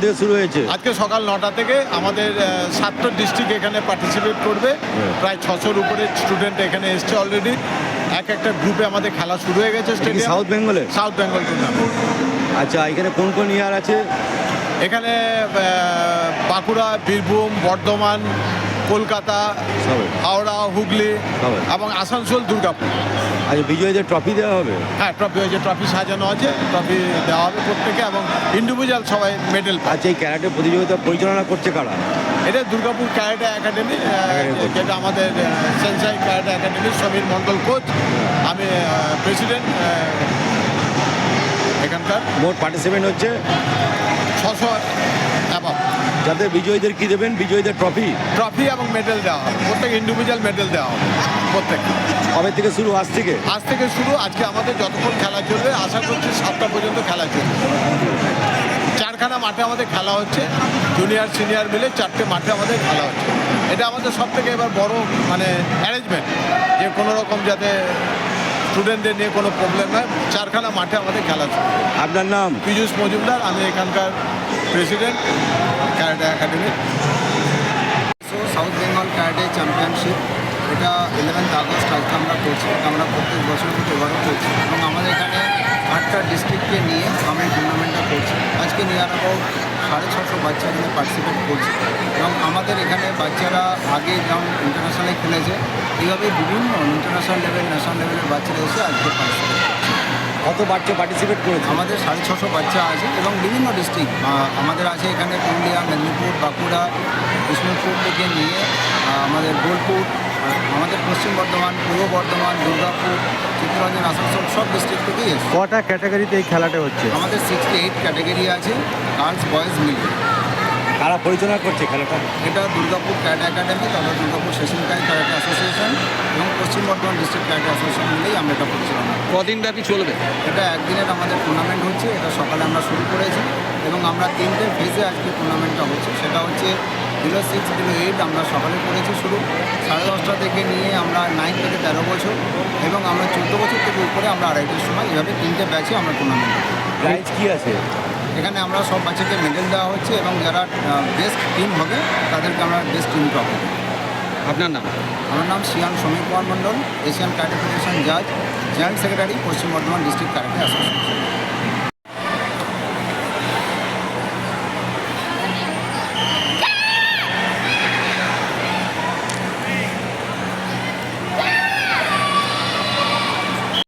থেকে শুরু হয়েছে। আজকে সকাল নটা থেকে আমাদের সাতটা ডিস্ট্রিক্ট এখানে পার্টিসিপেট করবে। হ্যাঁ। প্রায় ছশোর উপরে স্টুডেন্ট এখানে এসছে অলরেডি এক একটা গ্রুপে আমাদের খেলা শুরু হয়ে গেছে স্টেডিয়াম সাউথ বেঙ্গলে সাউথ বেঙ্গল টুর্নামেন্ট আচ্ছা এখানে কোন কোন ইয়ার আছে? এখানে বাঁকুড়া বীরভূম বর্ধমান কলকাতা হাওড়া হুগলি। এবং আসানসোল দুর্গাপুর। আচ্ছা বিজয়ীদের ট্রফি দেওয়া হবে? হ্যাঁ ট্রফি হয়েছে ট্রফি সাজানো আছে ট্রফি দেওয়া হবে প্রত্যেকে এবং ইন্ডিভিজুয়াল সবাই মেডেল আচ্ছা এই ক্যারাটে প্রতিযোগিতা পরিচালনা করছে কারা? এটা দুর্গাপুর ক্যারাটে একাডেমি। যেটা আমাদের sensei karate academy Samir Mondal coach আমি প্রেসিডেন্ট এখানকার। মোট পার্টিসিপেন্ট হচ্ছে? ছশো যাদের বিজয়ীদের কি দেবেন? বিজয়ীদের ট্রফি ট্রফি এবং মেডেল দেওয়া হবে। প্রত্যেক ইন্ডিভিজুয়াল মেডেল দেওয়া হবে। প্রত্যেক। কবে থেকে শুরু? আজ থেকে? আজ থেকে শুরু। আজকে আমাদের যতক্ষণ খেলা চলবে আশা করছি সাতটা পর্যন্ত খেলা চলবে। চারখানা মাঠে আমাদের খেলা হচ্ছে। জুনিয়র সিনিয়র মিলে চারটে মাঠে আমাদের খেলা হচ্ছে। এটা আমাদের সব থেকে এবার বড় মানে অ্যারেঞ্জমেন্ট যে কোনো রকম যাতে স্টুডেন্টদের নিয়ে কোনো প্রবলেম হয়। চারখানা মাঠে আমাদের খেলা চলবে। আপনার নাম? পীযূষ মজুমদার আমি এখানকার প্রেসিডেন্ট ক্যারাটে একাডেমির so south Bengal karate championship এটা ইলেভেন্থ আগস্ট আজকে আমরা করছি। আমরা প্রত্যেক বছর মতো এবারও করছি। এবং আমাদের এখানে আটটা ডিস্ট্রিক্টকে নিয়ে আমরা টুর্নামেন্টটা করছি। আজকে নিয়ার অ্যাবাউট সাড়ে ছশো বাচ্চা এখানে পার্টিসিপেট করছে। এবং আমাদের এখানে বাচ্চারা আগে যেমন ইন্টারন্যাশনালে খেলেছে এইভাবে বিভিন্ন ইন্টারন্যাশনাল লেভেল ন্যাশনাল লেভেলের বাচ্চারা এসে আজকে পার্টিসিপেট করছে। কত বাচ্চা পার্টিসিপেট করেছে? আমাদের সাড়ে ছশো বাচ্চা আছে এবং বিভিন্ন ডিস্ট্রিক্ট আমাদের আছে এখানে পুরুলিয়া মেদিনীপুর বাঁকুড়া বিষ্ণুপুর থেকে নিয়ে আমাদের বোলপুর আমাদের পশ্চিম বর্ধমান পূর্ব বর্ধমান দুর্গাপুর চিত্তরঞ্জন আসানসোল সব ডিস্ট্রিক্ট থেকেই এসছে। কটা ক্যাটাগরিতে এই খেলাটা হচ্ছে? আমাদের সিক্সটি এইট ক্যাটাগরি আছে গার্লস বয়েজ মিলে কারা পরিচালনা করছে খেলাটা? এটা দুর্গাপুর ক্যারাটে একাডেমি তথা দুর্গাপুর সেশনকারী ক্যারাটে অ্যাসোসিয়েশন এবং পশ্চিম বর্ধমান ডিস্ট্রিক্ট ক্যারাটে অ্যাসোসিয়েশন মিলেই আমরা এটা। কদিন ব্যাপী চলবে? এটা একদিনের আমাদের টুর্নামেন্ট হচ্ছে এটা সকালে আমরা শুরু করেছি এবং আমরা তিনটে ফেজে আজকে টুর্নামেন্টটা হচ্ছে। সেটা হচ্ছে বিলো সিক্স বিলো এইট আমরা সকালে করেছি শুরু। সাড়ে দশটা থেকে নিয়ে আমরা নাইন থেকে তেরো বছর এবং আমরা চোদ্দ বছর থেকে উপরে আমরা আড়াইটের সময় এভাবে তিনটে ব্যাচে আমরা টুর্নামেন্ট প্রাইজ কি আছে? এখানে আমরা সব বাচ্চাকে মেডেল দেওয়া হচ্ছে এবং যারা বেস্ট টিম হবে তাদেরকে আমরা বেস্ট টিম ট্রফি আপনার নাম? আমার নাম shihan Samir Kumar Mondal Asian federation জাজ joint secretary Paschim Bardhaman district current association.